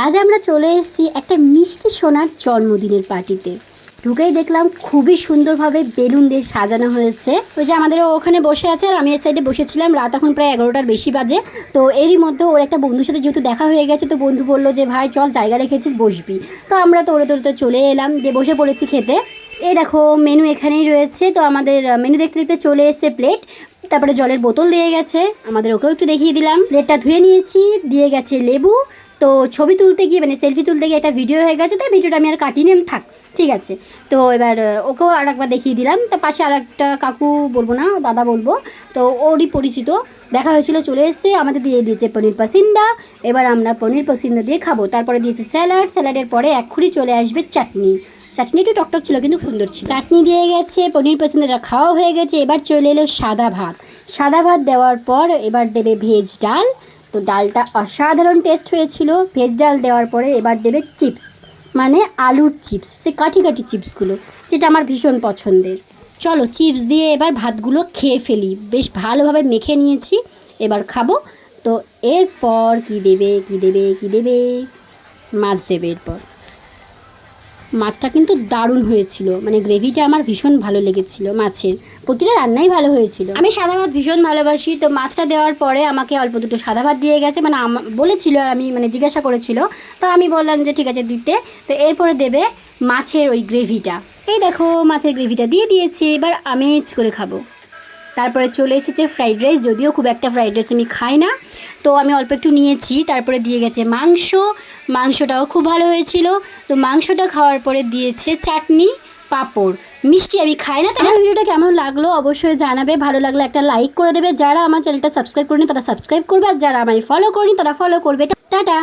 আজ আমরা চলে এসেছি একটা মিষ্টি সোনার জন্মদিনের পার্টিতে। ঢুকেই দেখলাম খুবই সুন্দরভাবে বেলুন দিয়ে সাজানো হয়েছে। ওই যে আমাদের ওখানে বসে আছে আর আমি এই সাইডে বসেছিলাম, রাত এখন প্রায় এগারোটার বেশি বাজে। তো এরই মধ্যে ওর একটা বন্ধুর সাথে যেহেতু দেখা হয়ে গেছে, তো বন্ধু বলল যে, ভাই, চল জায়গা রেখেছিস বসবি। তো আমরা তো ওরে তোরে চলে এলাম দিয়ে বসে পড়েছি খেতে। এই দেখো মেনু এখানেই রয়েছে। তো আমাদের মেনু দেখতে দেখতে চলে এসেছে প্লেট তারপরে জলের বোতল দিয়ে গেছে। আমাদের ওকেও একটু দেখিয়ে দিলাম। প্লেটটা ধুয়ে নিয়েছি, দিয়ে গেছে লেবু। তো ছবি তুলতে গিয়ে মানে সেলফি তুলতে গিয়ে একটা ভিডিও হয়ে গেছে, তাই ভিডিওটা আমি আর কাটিনি, আমি থাক, ঠিক আছে। তো এবার ওকেও আর একবার দেখিয়ে দিলাম। তার পাশে আর একটা কাকু, বলব না, দাদা বলব। তো ওরই পরিচিত। দেখা হয়েছিল, চলে এসেছে, আমাদের দিয়ে দিয়েছে পনির পাসিন্দা। এবার আমরা পনির পাসিন্দা দিয়ে খাব। তারপরে দিয়েছে স্যালাড। স্যালাডের পরে এক্ষুনি চলে আসবে চাটনি। চাটনি একটু টকটক ছিল, কিন্তু সুন্দর ছিল। চাটনি দিয়ে গেছে, পনির পছন্দটা খাওয়া হয়ে গেছে। এবার চলে এলো সাদা ভাত। সাদা ভাত দেওয়ার পর এবার দেবে ভেজ ডাল। তো ডালটা অসাধারণ টেস্ট হয়েছিল। ভেজ ডাল দেওয়ার পরে এবার দেবে চিপস মানে আলুর চিপস সে কাঠি কাঠি চিপসগুলো যেটা আমার ভীষণ পছন্দের। চলো চিপস দিয়ে এবার ভাতগুলো খেয়ে ফেলি। বেশ ভালোভাবে মেখে নিয়েছি, এবার খাব। তো এরপর কি দেবে কি দেবে কি দেবে? মাছ দেবে এরপর। মাছটা কিন্তু দারুণ হয়েছিল। মানে গ্রেভিটা আমার ভীষণ ভালো লেগেছিল মাছের। প্রতিটা রান্নাই ভালো হয়েছিল। আমি সাদা ভাত ভীষণ ভালোবাসি, তো মাছটা দেওয়ার পরে আমাকে অল্প দুটো সাদা ভাত দিয়ে গেছে। মানে বলেছিল আমি মানে জিজ্ঞাসা করেছিল। তো আমি বললাম যে, ঠিক আছে, দিতে। তো এরপরে দেবে মাছের ওই গ্রেভিটা এই দেখো, মাছের গ্রেভিটা দিয়ে দিয়েছে। এবার আমেজ করে খাব। তারপরে চলে এসেছে ফ্রাইড রাইস যদিও খুব একটা ফ্রাইড রাইস আমি খাই না। তো আমি অল্প একটু নিয়েছি, তারপরে দিয়ে গেছে মাংস। মাংসটাও খুব ভালো হয়েছিল। তো মাংসটা খাওয়ার পরে দিয়েছে চাটনি, পাঁপড়। মিষ্টি আমি খাই না তাই ভিডিওটা কেমন লাগল অবশ্যই জানাবে। ভালো লাগলে একটা লাইক করে দেবে। যারা আমার চ্যানেলটা সাবস্ক্রাইব করেনি, তারা সাবস্ক্রাইব করবে। আর যারা আমায় ফলো করেনি, তারা ফলো করবে। টাটা!